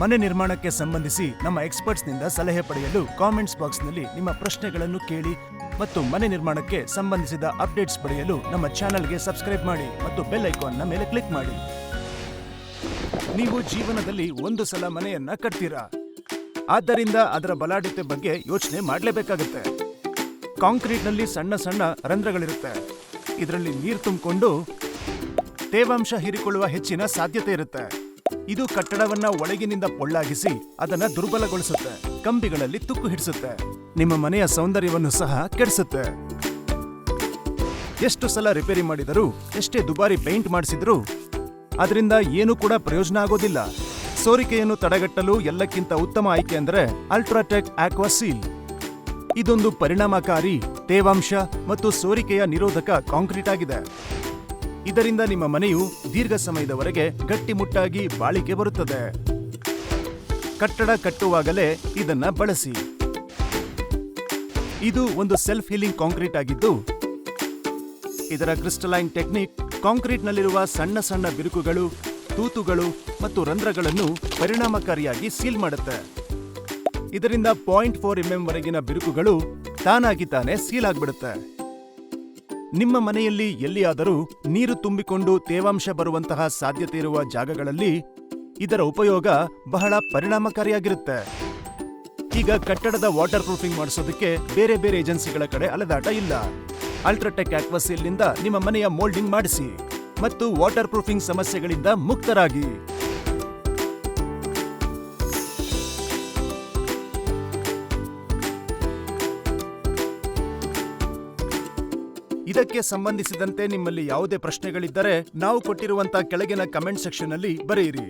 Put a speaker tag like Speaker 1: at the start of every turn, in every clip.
Speaker 1: ಮನೆ ನಿರ್ಮಾಣಕ್ಕೆ ಸಂಬಂಧಿಸಿ ನಮ್ಮ ಎಕ್ಸ್ಪರ್ಟ್ಸ್ನಿಂದ ಸಲಹೆ ಪಡೆಯಲು ಕಾಮೆಂಟ್ಸ್ ಬಾಕ್ಸ್ನಲ್ಲಿ ನಿಮ್ಮ ಪ್ರಶ್ನೆಗಳನ್ನು ಕೇಳಿ ಮತ್ತು ಮನೆ ನಿರ್ಮಾಣಕ್ಕೆ ಸಂಬಂಧಿಸಿದ ಅಪ್ಡೇಟ್ಸ್ ಪಡೆಯಲು ನಮ್ಮ ಚಾನೆಲ್ಗೆ ಸಬ್ಸ್ಕ್ರೈಬ್ ಮಾಡಿ ಮತ್ತು ಬೆಲ್ ಐಕಾನ್ನ ಮೇಲೆ ಕ್ಲಿಕ್ ಮಾಡಿ. ನೀವು ಜೀವನದಲ್ಲಿ ಒಂದು ಸಲ ಮನೆಯನ್ನ ಕಟ್ತೀರಾ? ಆದ್ದರಿಂದ ಅದರ ಬಲಾಢ್ಯತೆ ಬಗ್ಗೆ ಯೋಚನೆ ಮಾಡಲೇಬೇಕಾಗುತ್ತೆ. ಕಾಂಕ್ರೀಟ್ನಲ್ಲಿ ಸಣ್ಣ ಸಣ್ಣ ರಂಧ್ರಗಳಿರುತ್ತೆ. ಇದರಲ್ಲಿ ನೀರು ತುಂಬಿಕೊಂಡು ತೇವಾಂಶ ಹೀರಿಕೊಳ್ಳುವ ಹೆಚ್ಚಿನ ಸಾಧ್ಯತೆ ಇರುತ್ತೆ. ಇದು ಕಟ್ಟಡವನ್ನ ಒಳಗಿನಿಂದ ಪೊಳ್ಳಾಗಿಸಿ ಅದನ್ನ ದುರ್ಬಲಗೊಳಿಸುತ್ತೆ. ಕಂಬಿಗಳಲ್ಲಿ ತುಕ್ಕು ಹಿಡಿಸುತ್ತೆ. ನಿಮ್ಮ ಮನೆಯ ಸೌಂದರ್ಯವನ್ನು ಸಹ ಕೆಡಿಸುತ್ತೆ. ಎಷ್ಟು ಸಲ ರಿಪೇರಿ ಮಾಡಿದರೂ, ಎಷ್ಟೇ ದುಬಾರಿ ಪೇಂಟ್ ಮಾಡಿಸಿದರೂ, ಅದರಿಂದ ಏನೂ ಕೂಡ ಪ್ರಯೋಜನ ಆಗೋದಿಲ್ಲ. ಸೋರಿಕೆಯನ್ನು ತಡೆಗಟ್ಟಲು ಎಲ್ಲಕ್ಕಿಂತ ಉತ್ತಮ ಆಯ್ಕೆ ಅಂದರೆ ಅಲ್ಟ್ರಾಟೆಕ್ ಆಕ್ವಾಸೀಲ್ ಇದೊಂದು ಪರಿಣಾಮಕಾರಿ, ತೇವಾಂಶ ಮತ್ತು ಸೋರಿಕೆಯ ನಿರೋಧಕ ಕಾಂಕ್ರೀಟ್ ಆಗಿದೆ. ಇದರಿಂದ ನಿಮ್ಮ ಮನೆಯು ದೀರ್ಘ ಸಮಯದವರೆಗೆ ಗಟ್ಟಿಮುಟ್ಟಾಗಿ ಬಾಳಿಕೆ ಬರುತ್ತದೆ. ಕಟ್ಟಡ ಕಟ್ಟುವಾಗಲೇ ಇದನ್ನ ಬಳಸಿ. ಇದು ಒಂದು ಸೆಲ್ಫ್ ಹೀಲಿಂಗ್ ಕಾಂಕ್ರೀಟ್ ಆಗಿದ್ದು, ಇದರ ಕ್ರಿಸ್ಟಲೈನ್ ಟೆಕ್ನಿಕ್ ಕಾಂಕ್ರೀಟ್ನಲ್ಲಿರುವ ಸಣ್ಣ ಸಣ್ಣ ಬಿರುಕುಗಳು, ತೂತುಗಳು ಮತ್ತು ರಂಧ್ರಗಳನ್ನು ಪರಿಣಾಮಕಾರಿಯಾಗಿ ಸೀಲ್ ಮಾಡುತ್ತೆ. ಇದರಿಂದ ಪಾಯಿಂಟ್ ಫೋರ್ ಎಂಎಂ ವರೆಗಿನ ಬಿರುಕುಗಳು ತಾನಾಗಿ ತಾನೇ ಸೀಲ್ ಆಗ್ಬಿಡುತ್ತೆ. ನಿಮ್ಮ ಮನೆಯಲ್ಲಿ ಎಲ್ಲಿಯಾದರೂ ನೀರು ತುಂಬಿಕೊಂಡು ತೇವಾಂಶ ಬರುವಂತಹ ಸಾಧ್ಯತೆ ಇರುವ ಜಾಗಗಳಲ್ಲಿ ಇದರ ಉಪಯೋಗ ಬಹಳ ಪರಿಣಾಮಕಾರಿಯಾಗಿರುತ್ತೆ. ಈಗ ಕಟ್ಟಡದ ವಾಟರ್ ಪ್ರೂಫಿಂಗ್ ಮಾಡಿಸೋದಕ್ಕೆ ಬೇರೆ ಬೇರೆ ಏಜೆನ್ಸಿಗಳ ಕಡೆ ಅಲೆದಾಟ ಇಲ್ಲ. ಅಲ್ಟ್ರಾಟೆಕ್ ಆಕ್ವಸೀಲ್ನಿಂದ ನಿಮ್ಮ ಮನೆಯ ಮೋಲ್ಡಿಂಗ್ ಮಾಡಿಸಿ ಮತ್ತು ವಾಟರ್ ಪ್ರೂಫಿಂಗ್ ಸಮಸ್ಯೆಗಳಿಂದ ಮುಕ್ತರಾಗಿ. ಇದಕ್ಕೆ ಸಂಬಂಧಿಸಿದಂತೆ ನಿಮ್ಮಲ್ಲಿ ಯಾವುದೇ ಪ್ರಶ್ನೆಗಳಿದ್ದರೆ ನಾವು ಕೊಟ್ಟಿರುವಂತ ಕೆಳಗಿನ ಕಮೆಂಟ್ ಸೆಕ್ಷನ್ ಅಲ್ಲಿ ಬರೆಯಿರಿ.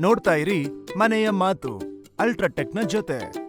Speaker 1: ನೋಡ್ತಾ ಇರಿ ಮನೆಯ ಮಾತು, ಅಲ್ಟ್ರಾಟೆಕ್ನ ಜೊತೆ.